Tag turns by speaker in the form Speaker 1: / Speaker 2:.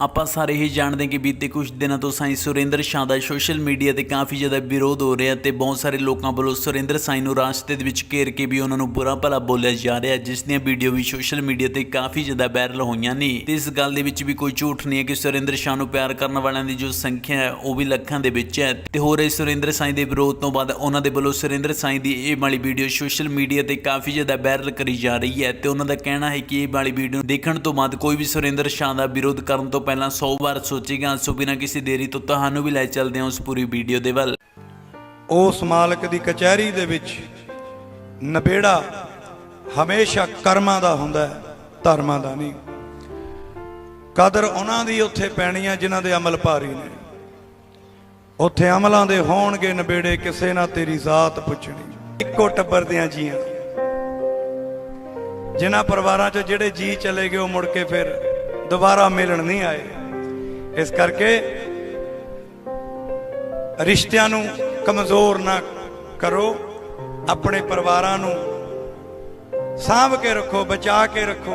Speaker 1: ਆਪਾਂ ਸਾਰੇ ਹੀ ਜਾਣਦੇ ਹਾਂ ਕਿ ਬੀਤੇ ਕੁਝ ਦਿਨਾਂ ਤੋਂ ਸਾਈਂ ਸੁਰਿੰਦਰ ਸ਼ਾਹ ਦਾ ਸੋਸ਼ਲ ਮੀਡੀਆ ਤੇ ਕਾਫੀ ਜ਼ਿਆਦਾ ਵਿਰੋਧ ਹੋ ਰਿਹਾ ਤੇ ਬਹੁਤ ਸਾਰੇ ਲੋਕਾਂ ਵੱਲੋਂ ਸੁਰਿੰਦਰ ਸਾਈਂ ਨੂੰ ਰਾਸਤੇ ਦੇ ਵਿੱਚ ਘੇਰ ਕੇ ਵੀ ਉਹਨਾਂ ਨੂੰ ਬੁਰਾ ਭਲਾ ਬੋਲਿਆ ਜਾ ਰਿਹਾ ਜਿਸ ਦੀਆਂ ਵੀਡੀਓ ਵੀ ਸੋਸ਼ਲ ਮੀਡੀਆ ਤੇ ਕਾਫੀ ਜ਼ਿਆਦਾ ਵਾਇਰਲ ਹੋਈਆਂ ਨੇ। ਤੇ ਇਸ ਗੱਲ ਦੇ ਵਿੱਚ ਵੀ ਕੋਈ ਝੂਠ ਨਹੀਂ ਹੈ ਕਿ ਸੁਰਿੰਦਰ ਸ਼ਾਹ ਨੂੰ ਪਿਆਰ ਕਰਨ ਵਾਲਿਆਂ ਦੀ ਜੋ ਸੰਖਿਆ ਹੈ, ਉਹ ਵੀ ਲੱਖਾਂ ਦੇ ਵਿੱਚ ਹੈ। ਤੇ ਹੋ ਇਹ ਸੁਰਿੰਦਰ ਸਾਈਂ ਦੇ ਵਿਰੋਧ ਤੋਂ ਬਾਅਦ ਉਹਨਾਂ ਦੇ ਵੱਲੋਂ ਸੁਰਿੰਦਰ ਸਾਈਂ ਦੀ ਇਹ ਵਾਲੀ ਵੀਡੀਓ ਸੋਸ਼ਲ ਮੀਡੀਆ ਤੇ ਕਾਫੀ ਜ਼ਿਆਦਾ ਵਾਇਰਲ ਕਰੀ ਜਾ ਰਹੀ ਹੈ। ਤੇ ਉਹਨਾਂ ਦਾ ਕਹਿਣਾ ਹੈ ਕਿ ਇਹ ਵਾਲੀ ਵੀਡੀਓ ਦੇਖਣ ਤੋਂ ਬਾਅਦ ਕੋਈ ਵੀ ਸੁਰਿੰਦਰ ਸ਼ਾਹ ਦਾ ਵਿਰੋਧ ਕਰਨ ਤੋਂ ਪਹਿਲਾਂ 100 ਵਾਰ ਸੋਚੇਗਾ ਸੋ ਬਿਨਾਂ ਕਿਸੇ ਦੇਰੀ ਤੋਂ ਤੁਹਾਨੂੰ ਵੀ ਲੈ ਚੱਲਦੇ ਹਾਂ ਉਸ ਪੂਰੀ ਵੀਡੀਓ ਦੇ ਵੱਲ।
Speaker 2: ਉਸ ਮਾਲਕ ਦੀ ਕਚਹਿਰੀ ਦੇ ਵਿੱਚ ਨਬੇੜਾ ਹਮੇਸ਼ਾ ਕਰਮਾਂ ਦਾ ਹੁੰਦਾ ਹੈ, ਧਰਮਾਂ ਦਾ ਨਹੀਂ। ਕਦਰ ਉਹਨਾਂ ਦੀ ਉੱਥੇ ਪੈਣੀ ਹੈ ਜਿਨ੍ਹਾਂ ਦੇ ਅਮਲ ਭਾਰੀ ਨੇ। ਉੱਥੇ ਅਮਲਾਂ ਦੇ ਹੋਣਗੇ ਨਬੇੜੇ, ਕਿਸੇ ਨਾ ਤੇਰੀ ਜ਼ਾਤ ਪੁੱਛਣੀ। ਇੱਕੋ ਟੱਬਰ ਦੀਆਂ ਜੀਆਂ। ਜਿਨ੍ਹਾਂ ਪਰਿਵਾਰਾਂ 'ਚ ਜਿਹੜੇ ਜੀ ਚਲੇ ਗਏ, ਉਹ ਮੁੜ ਕੇ ਫਿਰ ਦੁਬਾਰਾ ਮਿਲਣ ਨਹੀਂ ਆਏ। ਇਸ ਕਰਕੇ ਰਿਸ਼ਤਿਆਂ ਨੂੰ ਕਮਜ਼ੋਰ ਨਾ ਕਰੋ, ਆਪਣੇ ਪਰਿਵਾਰਾਂ ਨੂੰ ਸਾਂਭ ਕੇ ਰੱਖੋ, ਬਚਾ ਕੇ ਰੱਖੋ।